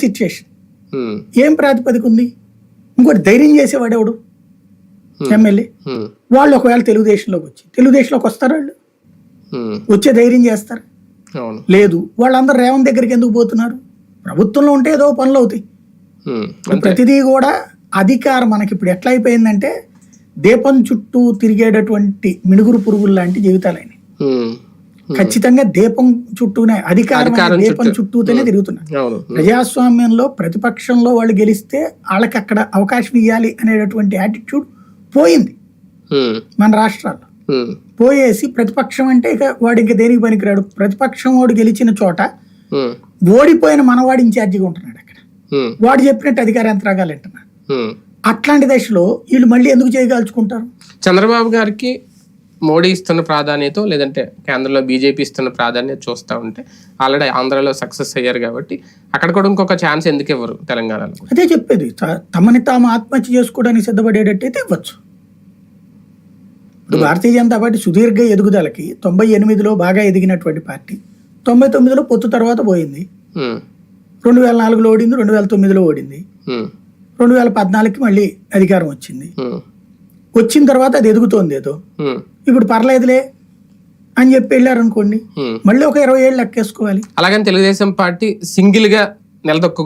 Situation ఉమ్, ఏం ప్రాతిపదిక ఉంది? ఇంకోటి ధైర్యం చేసేవాడు ఎవడు? ఎమ్మెల్యే. వాళ్ళు ఒకవేళ తెలుగుదేశంలోకి వచ్చి తెలుగుదేశంలోకి వస్తారు వాళ్ళు? వచ్చే ధైర్యం చేస్తారు? లేదు. వాళ్ళందరూ రేవంత్ దగ్గరికి ఎందుకు పోతున్నారు? ప్రభుత్వంలో ఉంటే ఏదో పనులు అవుతాయి. ప్రతిదీ కూడా అధికారం మనకి ఇప్పుడు ఎట్లా అయిపోయిందంటే దీపం చుట్టూ తిరిగేటటువంటి మినుగురు పురుగులు లాంటి జీవితాలైన ఉమ్, ఖచ్చితంగా దీపం చుట్టూనే అధికారం దీపం చుట్టూ. చుట్టూతోనే తిరుగుతున్నారు అవును. ప్రజాస్వామ్యంలో ప్రతిపక్షంలో వాళ్ళు గెలిస్తే వాళ్ళకి అక్కడ అవకాశం ఇవ్వాలి అనేటటువంటి యాటిట్యూడ్ పోయింది. మన రాష్ట్రాల్లో. ఉమ్, పోయేసి ప్రతిపక్షం అంటే ఇక వాడు ఇంకా దేనికి పనికిరాడు? ప్రతిపక్షం వాడు గెలిచిన చోట ఓడిపోయిన మనవాడు ఇన్ఛార్జిగా ఉంటున్నాడు అక్కడ. వాడు చెప్పినట్టు అధికార యంత్రాంగాలు వింటున్నాడు ఉమ్. అట్లాంటి దశలో వీళ్ళు మళ్ళీ ఎందుకు చేయగలుచుకుంటారు? చంద్రబాబు గారికి మోడీ ఇస్తున్న ప్రాధాన్యత లేదంటే కేంద్రంలో బీజేపీ ఇస్తున్న ప్రాధాన్యత చూస్తూ ఉంటే ఆల్రెడీ ఆంధ్రాలో సక్సెస్ అయ్యారు కాబట్టి అక్కడ కూడా ఇంకొక ఛాన్స్ ఎందుకు ఇవ్వరు తెలంగాణలో? అదే చెప్పేది. తమని తాము ఆత్మహత్య చేసుకోవడానికి సిద్ధపడేటట్టయితే ఇవ్వచ్చు. ఇప్పుడు భారతీయ జనతా పార్టీ సుదీర్ఘ ఎదుగుదలకి తొంభై ఎనిమిదిలో బాగా ఎదిగినటువంటి పార్టీ తొంభై తొమ్మిదిలో పొత్తు తర్వాత పోయింది. ఉమ్, రెండు వేల నాలుగులో ఓడింది రెండు వేల తొమ్మిదిలో ఓడింది. ఉమ్, రెండు వేల పద్నాలుగుకి మళ్ళీ అధికారం వచ్చింది. వచ్చిన తర్వాత అది ఎదుగుతోంది ఏదో. ఇప్పుడు పర్లేదులే అని చెప్పి వెళ్ళారనుకోండి. మళ్ళీ ఒక ఇరవై ఏళ్ళు లెక్కేసుకోవాలి. అలాగని తెలుగుదేశం పార్టీ సింగిల్గా నిలదొక్క